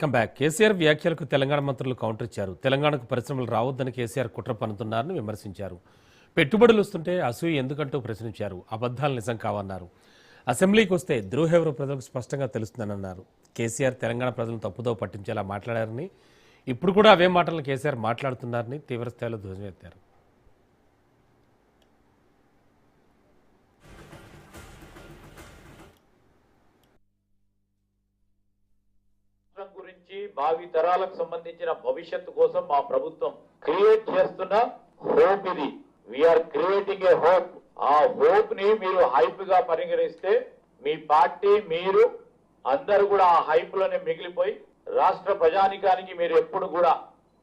Come back KCR వ్యాఖ్యలకు తెలంగాణ మంత్రులు counter ఇచ్చారు. తెలంగాణకు పరిశ్రమలు రావద్దని కేసీఆర్ కుట్ర పన్నుతున్నారని విమర్శించారు. పెట్టుబడులు వస్తుంటే అసూయ ఎందుకంటూ ప్రశ్నించారు. అబద్ధాలు నిజం కావన్నారు. అసెంబ్లీకి వస్తే ద్రోహెవరు ప్రజలకు స్పష్టంగా తెలుస్తుందన్నారు కేసీఆర్ తెలంగాణ ప్రజలను తప్పుదో పట్టించేలా మాట్లాడారని ఇప్పుడు కూడా అవే మాటలను కేసీఆర్ మాట్లాడుతున్నారని తీవ్రస్థాయిలో ధ్వజమెత్తారు. గురించి భావి తరాలకు సంబంధించిన భవిష్యత్తు కోసం మా ప్రభుత్వం క్రియేట్ చేస్తున్న హోప్ ఇది. వీఆర్ క్రియేటింగ్ ఏ హోప్ ఆ హోప్ని మీరు హైప్గా పరిగణిస్తే మీ పార్టీ మీరు అందరు కూడా ఆ హైప్లోనే మిగిలిపోయి రాష్ట్ర ప్రజానికానికి మీరు ఎప్పుడు కూడా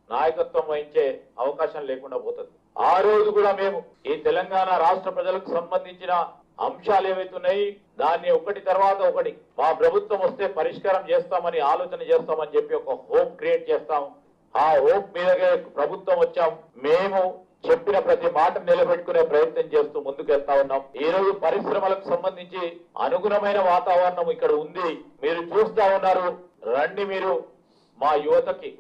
నాయకత్వం వహించే అవకాశం లేకుండా పోతుంది. ఆ రోజు కూడా మేము ఈ తెలంగాణ రాష్ట్ర ప్రజలకు సంబంధించిన అంశాలు ఏవైతున్నాయి దాన్ని ఒకటి తర్వాత ఒకటి మా ప్రభుత్వం వస్తే పరిష్కారం చేస్తామని ఆలోచన చేస్తామని చెప్పి ఒక హోప్ క్రియేట్ చేస్తాం. ఆ హోప్ మీదగే ప్రభుత్వం వచ్చాం. మేము చెప్పిన ప్రతి మాట నిలబెట్టుకునే ప్రయత్నం చేస్తూ ముందుకెళ్తా ఉన్నాం. ఈ రోజు పరిశ్రమలకు సంబంధించి అనుగుణమైన వాతావరణం ఇక్కడ ఉంది. మీరు చూస్తా ఉన్నారు. రండి మీరు. మా యువతకి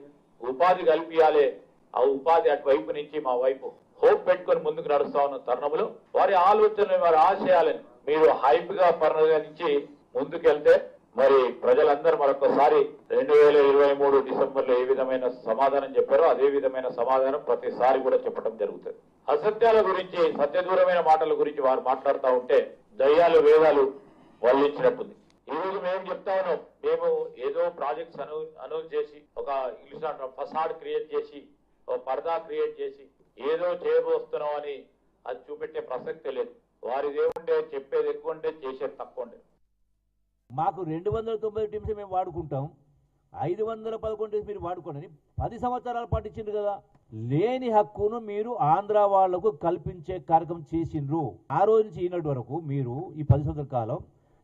ఉపాధి కల్పించాలి ఆ ఉపాధి అటువైపు నుంచి మా వైపు. హోప్ పెట్టుకొని ముందుకు నడుస్తా ఉన్న తరుణంలో వారి ఆలోచనలు వారి ఆశయాలను మీరు హైప్గా పరిగణించి ముందుకెళ్తే మరి ప్రజలందరూ మరొకసారి రెండు వేల ఇరవై మూడు డిసెంబర్లో ఏ విధమైన సమాధానం చెప్పారో అదే విధమైన సమాధానం ప్రతిసారి కూడా చెప్పడం జరుగుతుంది. అసత్యాల గురించి సత్యదూరమైన మాటల గురించి వారు మాట్లాడుతూ ఉంటే దయ్యాలు వేదాలు వల్లించినట్టుంది. ఈ రోజు మేము చెప్తా ఉన్నాం మేము ఏదో ప్రాజెక్ట్స్ అను అనౌన్స్ చేసి ఒక ఇల్లు ఫసాడ్ క్రియేట్ చేసి ఒక పరదా క్రియేట్ చేసి ఏదో చేయబోస్తున్నాం అని అది చూపెట్టే ప్రసక్తే లేదు. వారిది ఏముండే చెప్పేది ఎక్కువ ఉంటే చేసేది తక్కువ ఉండే మాకు రెండు వందల తొంభై టీమ్స్ మేము వాడుకుంటాం. ఐదు వందల పదకొండు మీరు వాడుకోండి పది సంవత్సరాలు పాటు కదా. లేని హక్కును మీరు ఆంధ్ర వాళ్ళకు కల్పించే కార్యక్రమం చేసిండ్రు. ఆ రోజు నుంచి ఈనాటి వరకు మీరు ఈ పది సంవత్సరాల కాలం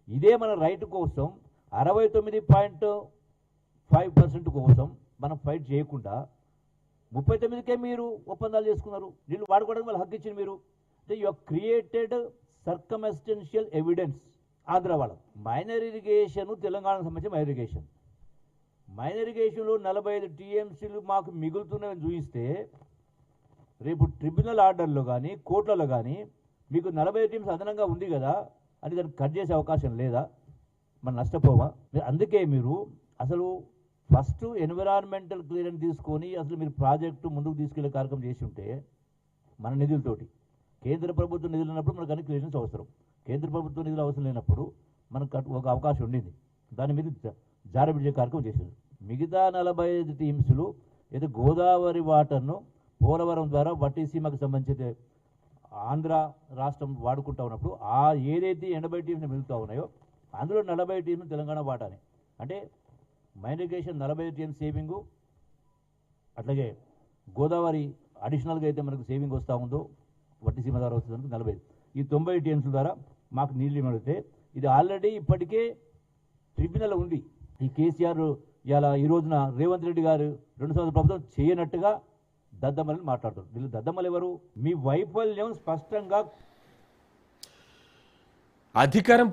ఇదే మన రైట్ కోసం అరవై తొమ్మిది పాయింట్ ఫైవ్ పర్సెంట్ కోసం మనం ఫైట్ చేయకుండా ముప్పై తొమ్మిదికే మీరు ఒప్పందాలు చేసుకున్నారు. నీళ్ళు వాడుకోవడానికి వాళ్ళు హక్కు ఇచ్చింది మీరు. అంటే you created circumstantial evidence Andhra minor irrigation తెలంగాణకు సంబంధించిన మైనర్ ఇరిగేషన్ మైనర్ ఇరిగేషన్లో నలభై ఐదు టీఎంసీలు మాకు మిగులుతున్నాయని చూపిస్తే రేపు ట్రిబ్యునల్ ఆర్డర్లో కానీ కోర్టులలో కానీ మీకు నలభై టీమ్స్ అదనంగా ఉంది కదా అని దాన్ని కట్ చేసే అవకాశం లేదా? మనం నష్టపోవా? అందుకే మీరు అసలు ఫస్ట్ ఎన్విరాన్మెంటల్ క్లియరెన్స్ తీసుకొని అసలు మీరు ప్రాజెక్టు ముందుకు తీసుకెళ్ళే కార్యక్రమం చేసి ఉంటే మన నిధులతోటి. కేంద్ర ప్రభుత్వం నిధులు ఉన్నప్పుడు మనకు అన్ని క్లియరెన్స్ అవసరం. కేంద్ర ప్రభుత్వం నిధులు అవసరం లేనప్పుడు మనకు ఒక అవకాశం ఉండింది. దాని మీద జ- కార్యక్రమం చేశారు. మిగతా నలభై ఐదు టీమ్స్లు ఏదో గోదావరి వాటర్ను పోలవరం ద్వారా వట్టి సీమకు సంబంధించి ఆంధ్ర రాష్ట్రం వాడుకుంటా ఉన్నప్పుడు ఆ ఏదైతే ఎనభై టీమ్స్ మిగులుతూ ఉన్నాయో అందులో నలభై టీంలు తెలంగాణ వాటాని. అంటే మైనిగేషన్ నలభై టీఎం సేవింగు అట్లాగే గోదావరి అడిషనల్గా అయితే మనకు సేవింగ్ వస్తూ ఉందో వట్టి సీమ ద్వారా వస్తుంది నలభై ఈ తొంభై టీఎంస్ ద్వారా మాకు నీళ్ళు ఇవ్వడితే ఇది ఆల్రెడీ ఇప్పటికే ట్రిబ్యునల్ ఉంది. ఈ కేసీఆర్ ఇలా ఈ రోజున రేవంత్ రెడ్డి గారు రెండు సంవత్సరాల ప్రభుత్వం చేయనట్టుగా దద్దమ్మలని మాట్లాడుతారు వీళ్ళు దద్దమ్మలు ఎవరు? మీ వైఫల్యం స్పష్టంగా అధికారం